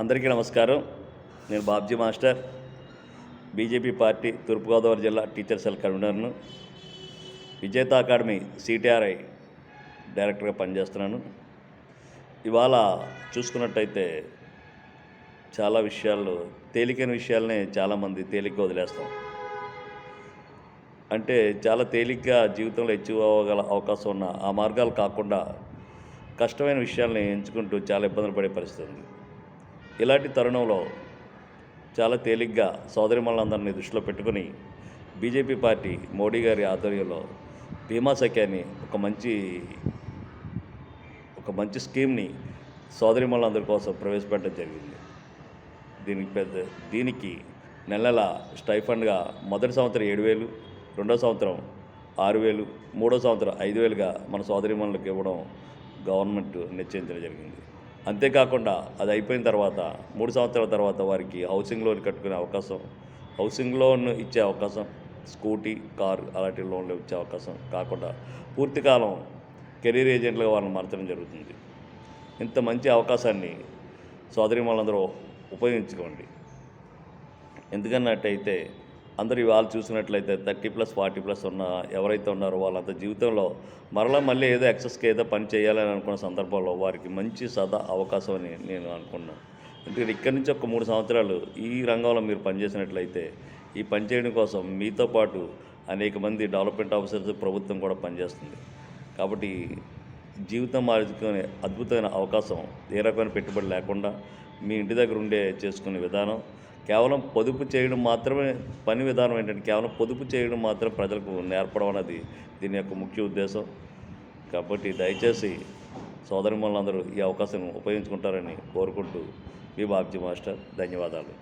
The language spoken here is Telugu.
అందరికీ నమస్కారం. నేను Babji master. BJP party Thurpu Godavari జిల్లా టీచర్ సెల్ కన్వీనర్ను. విజేత అకాడమీ సిటిఆర్ఐ డైరెక్టర్గా పనిచేస్తున్నాను. ఇవాళ చూసుకున్నట్టయితే చాలా విషయాల్లో తేలికైన విషయాలనే చాలామంది తేలిక వదిలేస్తాం. అంటే చాలా తేలిగ్గా జీవితంలో అచీవ్ అవ్వగల అవకాశం ఉన్న ఆ మార్గాలు కాకుండా కష్టమైన విషయాల్ని ఎంచుకుంటూ చాలా ఇబ్బందులు పడే పరిస్థితి ఉంది. ఇలాంటి తరుణంలో చాలా తేలిగ్గా సోదరిమణులందరినీ దృష్టిలో పెట్టుకుని బీజేపీ పార్టీ మోడీ గారి ఆధ్వర్యంలో బీమా సఖ్యాన్ని ఒక మంచి ఒక మంచి స్కీమ్ని సోదరిమణులందరి కోసం ప్రవేశపెట్టడం జరిగింది. దీనికి పెద్ద దీనికి నెల నెల స్టైఫండ్గా మొదటి సంవత్సరం ఏడు వేలు రెండో సంవత్సరం ఆరు వేలు మూడో సంవత్సరం ఐదు వేలుగా మన సోదరిమణులకు ఇవ్వడం గవర్నమెంట్ నిశ్చయించడం జరిగింది. అంతేకాకుండా అది అయిపోయిన తర్వాత మూడు సంవత్సరాల తర్వాత వారికి హౌసింగ్ లోన్ కట్టుకునే అవకాశం హౌసింగ్ లోన్ ఇచ్చే అవకాశం స్కూటీ కారు అలాంటి లోన్లు ఇచ్చే అవకాశం కాకుండా పూర్తికాలం కెరీర్ ఏజెంట్లుగా వాళ్ళని మార్చడం జరుగుతుంది. ఇంత మంచి అవకాశాన్ని సోదరి వాళ్ళందరూ ఉపయోగించుకోండి. ఎందుకన్నట్టయితే అందరూ ఇవాళ చూసినట్లయితే థర్టీ ప్లస్ ఫార్టీ ప్లస్ ఉన్న ఎవరైతే ఉన్నారో వాళ్ళంత జీవితంలో మరలా మళ్ళీ ఏదో ఎక్సెస్కి ఏదో పని చేయాలని అనుకున్న సందర్భంలో వారికి మంచి సదా అవకాశం అని నేను అనుకున్నాను ఎందుకంటే ఇక్కడి నుంచి ఒక మూడు సంవత్సరాలు ఈ రంగంలో మీరు పనిచేసినట్లయితే ఈ పని చేయడం కోసం మీతో పాటు అనేక మంది డెవలప్మెంట్ ఆఫీసర్స్ ప్రభుత్వం కూడా పనిచేస్తుంది. కాబట్టి జీవితం మార్చుకునే అద్భుతమైన అవకాశం ఏ రకమైన పెట్టుబడి లేకుండా మీ ఇంటి దగ్గర ఉండే చేసుకునే విధానం కేవలం పొదుపు చేయడం మాత్రమే పని విధానం ఏంటంటే కేవలం పొదుపు చేయడం మాత్రం ప్రజలకు నేర్పడం అన్నది దీని యొక్క ముఖ్య ఉద్దేశం. కాబట్టి దయచేసి సోదరిమణులందరూ ఈ అవకాశం ఉపయోగించుకుంటారని కోరుకుంటూ మీ బాబ్జీ మాస్టర్ ధన్యవాదాలు.